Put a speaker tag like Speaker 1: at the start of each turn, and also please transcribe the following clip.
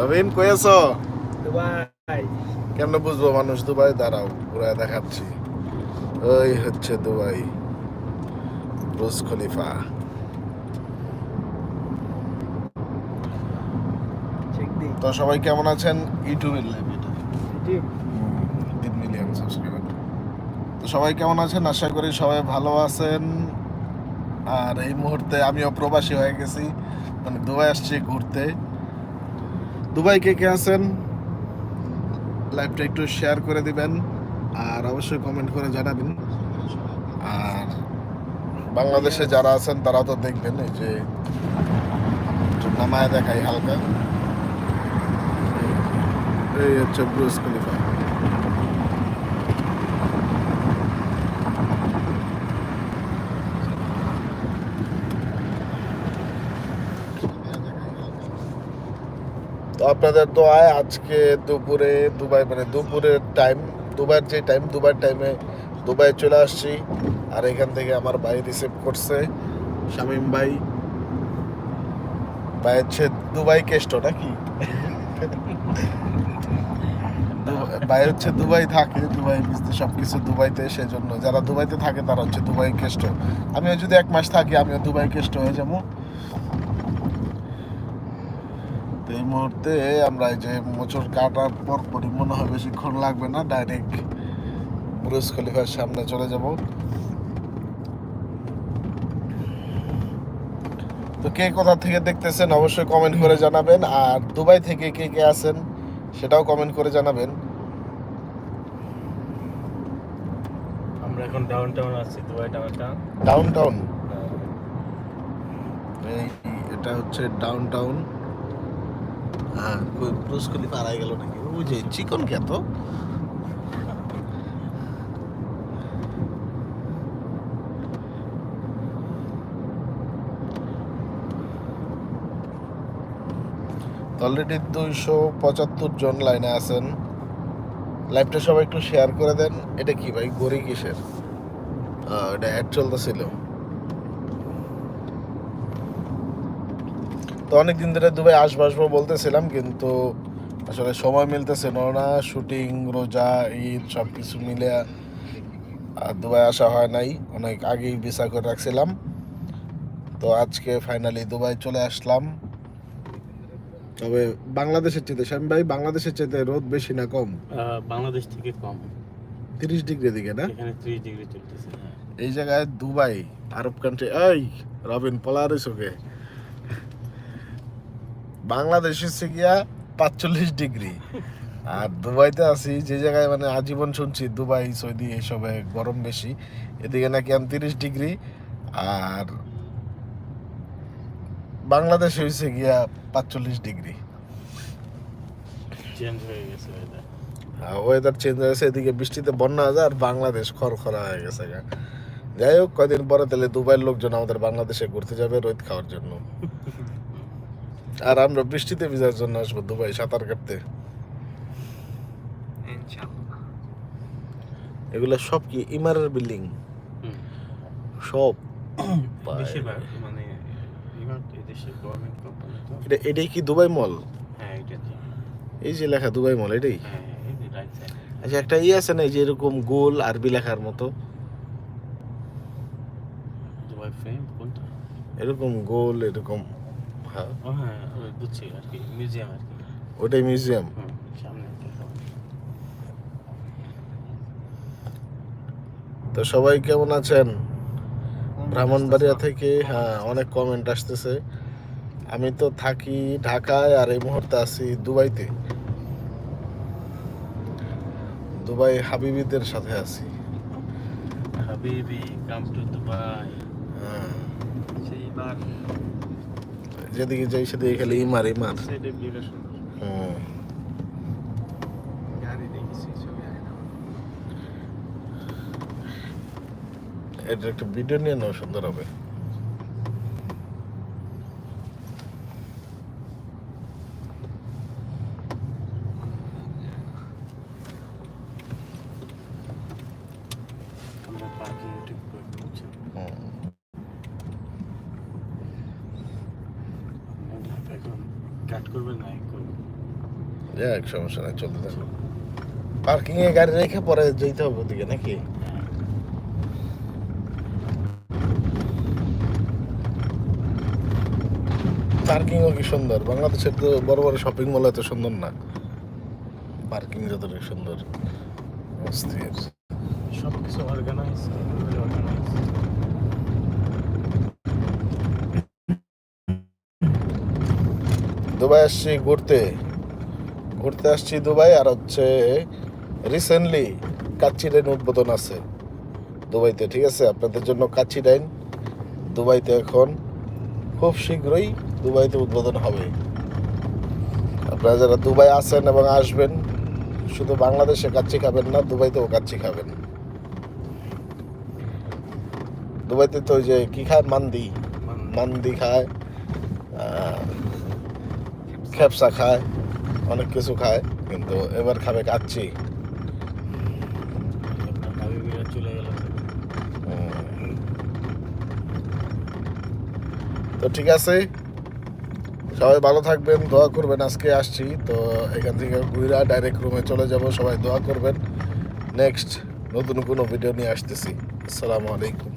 Speaker 1: রবিন কই আছো?
Speaker 2: দুবাই।
Speaker 1: কেমনে বুঝব মানুষ? দুবাই দাঁড়াও ঘুরায় দেখাচ্ছি। ওই হচ্ছে দুবাই বুর্জ খলিফা। তো সবাই কেমন আছেন? ইউটিউবের লাইভ এটা। তিন মিলিয়ন সাবস্ক্রাইবার তো সবাই কেমন আছেন? আশা করি সবাই ভালো আছেন। আর এই মুহূর্তে আমিও প্রবাসী হয়ে গেছি। মানে দুবাই আসছি ঘুরতে। দুবাই কে কে আছেন? লাইভটা একটু শেয়ার করে দিবেন আর অবশ্যই কমেন্ট করে জানাবেন। আর বাংলাদেশে যারা আছেন তারা তো দেখবেন, এই যে নামায় দেখাই হালকা। এই হচ্ছে ব্রুজ খলিফা। তো আপনাদের দোয়ায় আজকে দুপুরে, দুবাই মানে দুপুরের টাইম দুবার যে টাইম দুবার টাইমে দুবাই চলে আসছি। আর এখান থেকে আমার ভাই রিসিভ করছে, শামিম ভাই। ভাই হচ্ছে দুবাই কেষ্ট নাকি? ভাই হচ্ছে দুবাই থাকে, দুবাই বুঝতে সবকিছু দুবাইতে, সেজন্য যারা দুবাইতে থাকে তারা হচ্ছে দুবাই কেষ্ট। আমিও যদি এক মাস থাকি, আমিও দুবাই কেষ্ট হয়ে যাব। তো এই মুহূর্তে আমরা এই যে মোচর কাটার পর মনে হয় বেশিক্ষণ লাগবে না ডাইরেক্ট বুরুজ খলিফার সামনে চলে যাব। তো কে কোথা থেকে দেখতেছেন অবশ্যই কমেন্ট করে জানাবেন আর দুবাই থেকে কে কে আছেন সেটাও কমেন্ট করে জানাবেন।
Speaker 2: আমরা এখন ডাউন টাউন আছি Dubai downtown
Speaker 1: downtown এই এটা হচ্ছে ডাউন টাউন হ্যাঁ হারাই গেল নাকি? ওই যে চিকন খ্যাত অলরেডি দুইশো পঁচাত্তর জন লাইনে আছেন। লাইভটা সবাই একটু শেয়ার করে দেন। এটা কি ভাই? গড়ি কিসের? এটা অ্যাড চলতেছিল। তো অনেকদিন ধরে দুবাই আসব আসব বলতেছিলাম কিন্তু আসলে সময় মিলতেছিল না শুটিং রোজা ঈদ সব কিছু মিলে আর দুবাই আসা হয় নাই। অনেক আগেই ভিসা করে রাখছিলাম। তো আজকে ফাইনালি দুবাই চলে আসলাম। তবে বাংলাদেশের চেয়ে স্বামী ভাই বাংলাদেশের চেয়ে রোদ বেশি না কম?
Speaker 2: বাংলাদেশ থেকে কম।
Speaker 1: তিরিশ ডিগ্রি দিকে না?
Speaker 2: এখানে ত্রিশ ডিগ্রি চলতেছে
Speaker 1: এই জায়গায় দুবাই আরব কান্ট্রি এই রবিন পলারিস ওকে। বাংলাদেশ হচ্ছে গিয়া পাঁচচল্লিশ ডিগ্রি। আর দুবাইতে আছি যে জায়গায় মানে আজীবন শুনছি দুবাই সৌদি এইসবে গরম বেশি। এদিকে নাকি আম তিরিশ ডিগ্রি। আর বাংলাদেশ হয়েছে গিয়া পাঁচচল্লিশ ডিগ্রি।
Speaker 2: চেঞ্জ গেছে weather।
Speaker 1: ওয়েদার চেঞ্জ হয়েছে এদিকে বৃষ্টিতে বন্যা আছে আর বাংলাদেশ খরখরা হয়ে গেছে। যাই হোক কদিন পরে তাহলে দুবাইয়ের লোকজন আমাদের বাংলাদেশে ঘুরতে যাবে রোদ খাওয়ার জন্য। আর আমরা বৃষ্টিতে ভিজার জন্য আসব দুবাই সাঁতার কাটতে। এগুলো সব কি ইমারের বিল্ডিং? সব।
Speaker 2: মানে
Speaker 1: এটা এটাই কি দুবাই মল?
Speaker 2: হ্যাঁ
Speaker 1: এই যে লেখা দুবাই মল এটাই?
Speaker 2: হ্যাঁ
Speaker 1: আচ্ছা একটা ই আছে না এই যে এরকম গোল আরবি লেখার মতো?
Speaker 2: দুবাই ফেম কোনটা?
Speaker 1: এরকম গোল এরকম হ্যাঁ।
Speaker 2: ও ওই বুঝছি আর কি মিউজিয়াম আর কি
Speaker 1: ওটাই মিউজিয়াম। তো সবাই কেমন আছেন? ব্রাহ্মণবাড়িয়া থেকে হ্যাঁ অনেক কমেন্ট আসতেছে। আমি তো থাকি ঢাকায় আর এই মুহূর্তে আছি দুবাইতে। দুবাই হাবিবিদের সাথে আছি।
Speaker 2: হাবিবি কাম টু দুবাই
Speaker 1: হ্যাঁ,
Speaker 2: সেইবার
Speaker 1: যেদিকে যাই সেদিকে খালি ইমার ইমার
Speaker 2: সাইডে ভিউটা সুন্দর।
Speaker 1: হুম এটা একটা ভিডিও নিয়ে নাও সুন্দর হবে।
Speaker 2: আমরা পার্কিং ঠিক করে বুঝছি
Speaker 1: হুম।
Speaker 2: এখন কাট করবে না করবে
Speaker 1: যাক সমস্যা নাই চলতে থাকো। পার্কিং এ গাড়ি রেখে পরে যেতে হবে ওদিকে নাকি? পার্কিংও কি সুন্দর? বাংলাদেশের তো বড় বড় শপিং মল এত সুন্দর না। পার্কিং যতটুকু সুন্দর অস্থির।
Speaker 2: সব কিছু অর্গানাইজ
Speaker 1: দুবাই আসছি ঘুরতে। ঘুরতে আসছি দুবাই আর হচ্ছে রিসেন্টলি কাচ্চি ডাইন উদ্বোধন আছে দুবাইতে ঠিক আছে? আপনাদের জন্য কাচ্চি ডাইন দুবাইতে এখন খুব শীঘ্রই দুবাইতে উদ্বোধন হবে। আপনারা যারা দুবাই আসেন এবং আসবেন শুধু বাংলাদেশে কাচ্চি খাবেন না দুবাইতেও কাচ্চি খাবেন। দুবাইতে তো ওই যে কি খায়? মান্দি। মান্দি। খায় খেপসা খায়। অনেক কিছু খায়, কিন্তু এবার খাবে
Speaker 2: গেল
Speaker 1: তো ঠিক আছে। সবাই ভালো থাকবেন, দোয়া করবেন, আজকে আসছি। তো এখান থেকে ঘুরা ডাইরেক্ট রুমে চলে যাব, সবাই দোয়া করবেন। নেক্সট নতুন কোনো ভিডিও নিয়ে আসতেছি। আসসালামু আলাইকুম।